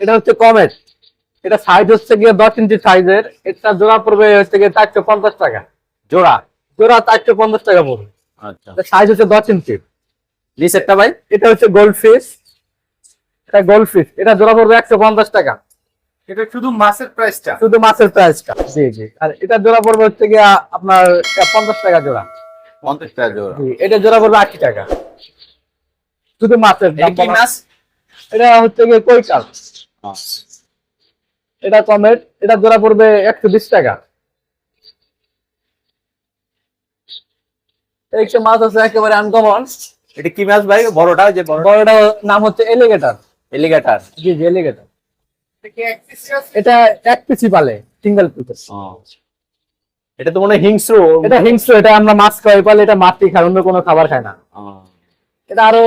এটা হচ্ছে কমেট এটা সাইজ হচ্ছে গিয়ে দশ ইঞ্চি সাইজের এটা জোড়া পড়বে হচ্ছে গিয়ে চারশো পঞ্চাশ টাকা। জোড়া? জোড়া চারশো পঞ্চাশ টাকা পড়বে। আচ্ছা। সাইজ হচ্ছে দশ ইঞ্চি একটা ভাই? এটা হচ্ছে গোল্ড ফিশ এটা গোল্ড ফিশ এটা জোড়া পড়বে একশো পঞ্চাশ টাকা। এটা শুধু মাছের প্রাইসটা শুধু মাছের প্রাইসটা জি জি। আর এটা জোড়া পড়বে হচ্ছে গিয়ে আপনার পঞ্চাশ টাকা জোড়া। পঞ্চাশ টাকা জোড়া। এটা জোড়া পড়বে আশি টাকা। শুধু মাছের দাম মাছ? এটা হচ্ছে গিয়ে কৈকাল। এটা কমেট এটা জোড়া পড়বে একশো বিশ টাকা। একটা মাছ আছে একেবারে আনকমন এটা কি মাছ ভাই? বড়টা যে বড়টা? নাম হচ্ছে এলিগেটার এলিগেটার জি জি এলিগেটার এটা এক পিসি পালে সিঙ্গেল পিস এটা তো মনে হয় হিংস্র। এটা হিংস্র এটা আমরা মাছ খাই পালে এটা মাটি খায় অন্য কোনো খাবার খায় না। এটা আরও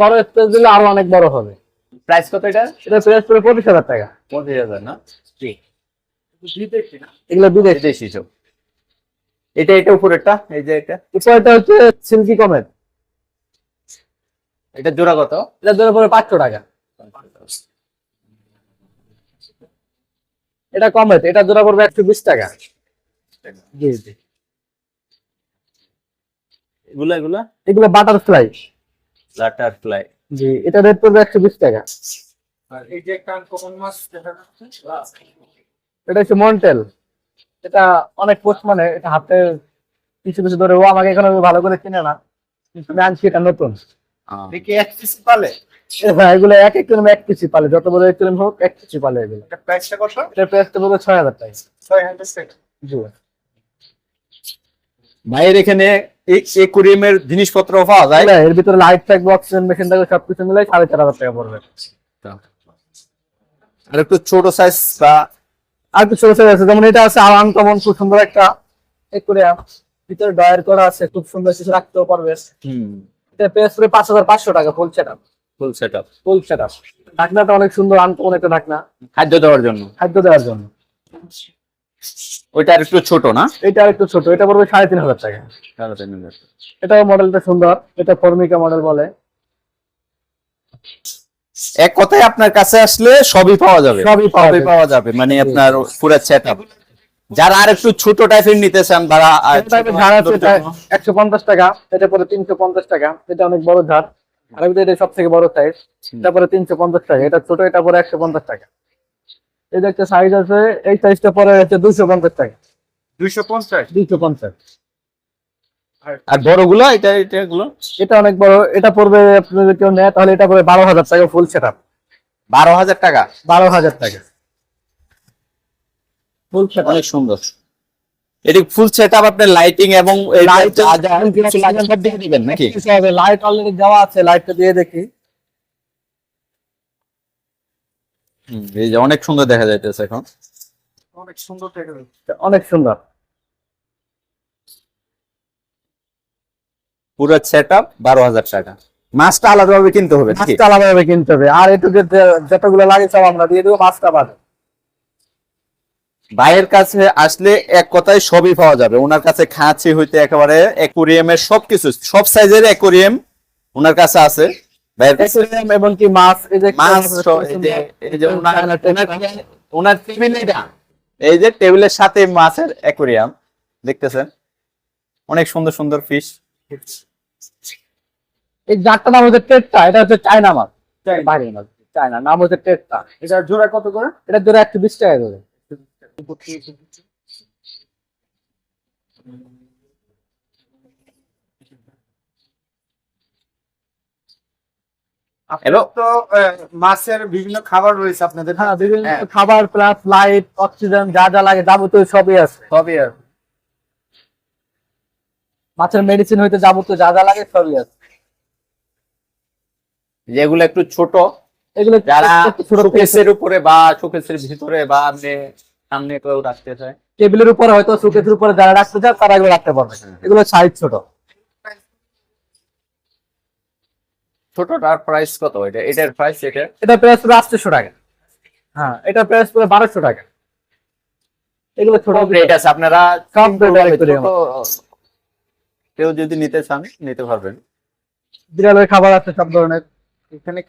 বড় স্পেস দিলে আরও অনেক বড় হবে। প্রাইস কত এটা এটা প্রাইস পড়বে পঁচিশ হাজার টাকা। পঁচিশ হাজার না? এগুলো বিদেশ সব এটা এটা উপরেরটা? এই যে এটা? উপরটা হচ্ছে সিল্কি কমেট এটা জোড়া কত? এটা জোড়া পড়বে পাঁচশো টাকা। এটা কমেট এটা জোড়া পড়বে একশো বিশ টাকা। জি জি। এগুলা এগুলা? এগুলো বাটারফ্লাই লাটার ফ্লাই জি এটা রেট পড়বে একশো বিশ টাকা। আর এই যে একটা আনকমন মাছ দেখা যাচ্ছে এটা হচ্ছে মন্টেল এটা অনেক পোস্ট মানে এটা হাতে কিছু কিছু ধরে ও আমাকে এখানে ভালো করে চিনে না আমি আনছি এটা নতুন। দেখি এক পিস পালে? হ্যাঁ এগুলো এক এক কিলোমিটার এক কেজি পালে যত বড় এক কিলোমিটার হোক এক কেজি পালে এগুলো। এটা প্রাইসটা কত? এটার প্রাইসটা পড়বে ছয় হাজার টাকা। ছয় হাজার টাকা। জি। ভাইয়ের এখানে একুরিয়ামের জিনিসপত্র পাওয়া যায়। তাহলে এর ভিতরে লাইট প্যাক বক্স মেশিন থাকে সবকিছু মিলে সাড়ে চার হাজার টাকা পড়বে। আর একটু ছোট সাইজ বা আর কিছু ছোট ছোট আছে যেমন এটা আছে আর আনকমন খুব সুন্দর একটা একুরিয়াম ভিতরে ডয়ার করা আছে খুব সুন্দর কিছু রাখতেও পারবে। এটা প্রাইস পড়বে পাঁচ হাজার পাঁচশো টাকা full set up full set up full set up ঢাকনাটা অনেক সুন্দর আনকমন একটা ঢাকনা। খাদ্য দেওয়ার জন্য। খাদ্য দেওয়ার জন্য। ওইটা আর একটু ছোট না? এটা আর একটু ছোট এটা পড়বে সাড়ে তিন হাজার টাকা। এটাও মডেলটা সুন্দর এটা ফর্মিকা মডেল বলে। এক কথায় আপনার কাছে আসলে সবই পাওয়া যাবে। সবই পাওয়া যাবে। পাওয়া যাবে মানে আপনার পুরো সেট আপ যারা আর একটু ছোট টাইপের নিতে চান তারা এটা এটা একশো পঞ্চাশ টাকা এটা পরে তিনশো পঞ্চাশ টাকা এটা অনেক বড় ঝাড়। আর এটা সব থেকে বড় সাইজ এটা পরে তিনশো পঞ্চাশ টাকা এটা ছোট এটা পরে একশো পঞ্চাশ টাকা। একটা সাইজ আছে এই সাইজটা পরে হচ্ছে দুইশো পঞ্চাশ টাকা। দুইশো পঞ্চাশ? দুইশো পঞ্চাশ। আর বড়গুলো এটা এটা গুলো? এটা অনেক বড় এটা পড়বে আপনি যদি কেউ নেয় তাহলে এটা পড়বে বারো হাজার টাকা ফুল সেট আপ বারো হাজার টাকা? বারো হাজার টাকা। ফুল সেট অনেক সুন্দর। এটি ফুল সেট আপ আপনার লাইটিং এবং দেখে দিবেন নাকি? লাইট অলরেডি দেওয়া আছে লাইটটা দিয়ে দেখি হুম, এই যে অনেক সুন্দর দেখা যাইতেছে এখন। অনেক সুন্দর দেখা যাচ্ছে অনেক সুন্দর। পুরো সেট আপ বারো হাজার টাকা। মাছটা আলাদাভাবে কিনতে হবে মাছটা আলাদাভাবে কিনতে হবে আর একটু যতগুলো লাগে সব আমরা দিয়ে দেবো মাছটা বাদে। ভাইয়ের কাছে আসলে এক কথায় সবই পাওয়া যাবে। ওনার কাছে খাঁচি হইতে একেবারে অ্যাকুরিয়ামের সবকিছু সব সাইজের অ্যাকুরিয়াম ওনার কাছে আছে। এবং কি মাছ এই যে মাছ এই যে ওনার ওনার- ওনার টেবিল এটা। এই যে টেবিলের সাথে মাছের অ্যাকুরিয়াম দেখতেছেন? অনেক সুন্দর সুন্দর ফিশ এই জাতটার নাম হচ্ছে টেটটা এটা হচ্ছে চায়না মাছ। চায়না। বাইরে মাছ চায়না নাম হচ্ছে টেটটা। এটা জোড়া কত করে? এটা ধরে একশো বিশ টাকা করে। তো মাছের বিভিন্ন খাবার রয়েছে আপনাদের হ্যাঁ বিভিন্ন হ্যাঁ। খাবার প্লাস লাইট অক্সিজেন যা যা লাগে যাবতীয় সবই আছে। সবই আর মাছের মেডিসিন হইতে যাবতীয় যা যা লাগে সবই আছে। যেগুলো একটু ছোট এগুলো যারা শোকেসের উপরে বা শোকেসের ভিতরে বা আপনি সামনে কেউ রাখতে চায়। টেবিলের উপরে হয়তো সুকেসের উপরে যারা রাখতে চায় তারা এগুলো রাখতে পারবে। এগুলো সাইজ ছোট। ছোটটার প্রাইস কত? এটা এটার প্রাইস এটা? এটা প্রাইস পুরো আটশোশো টাকা। হ্যাঁ এটা প্রাইস পুরো বারোশো টাকা। এগুলো ছোট রেট আছে। আপনারা সব কেউ যদি নিতে চান নিতে পারবেন। বিড়ালের খাবার আছে সব ধরনের। এখানে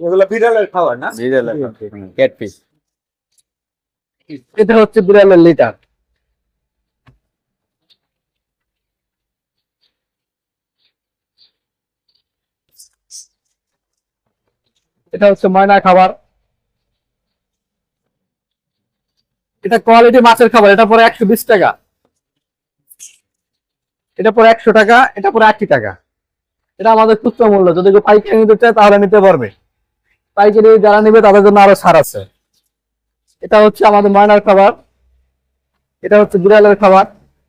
এগুলো বিড়ালের খাবার না? ক্যাট পিস এটা হচ্ছে বিড়ালের লিটার এটা হচ্ছে ময়না খাবার। এটা কোয়ালিটি মাছের খাবার, এটা পরে একশো বিশ টাকা। এটা পরে একশো টাকা, এটা পরে আশি টাকা। এটা আমাদের খুচরা মূল্য, যদি কেউ পাইকারি নিতে চায় তাহলে নিতে পারবে। পাইকারি যারা নেবে তাদের জন্য আরও ছাড় আছে। এটা হচ্ছে আমাদের ময়নার খাবার। এটা হচ্ছে বিড়ালের খাবার।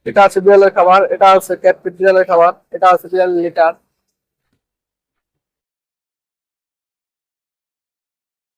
এটা আছে বিড়ালের খাবার, এটা হচ্ছে ক্যাটপিট বিড়ালের খাবার, এটা হচ্ছে বিড়ালের লিটার।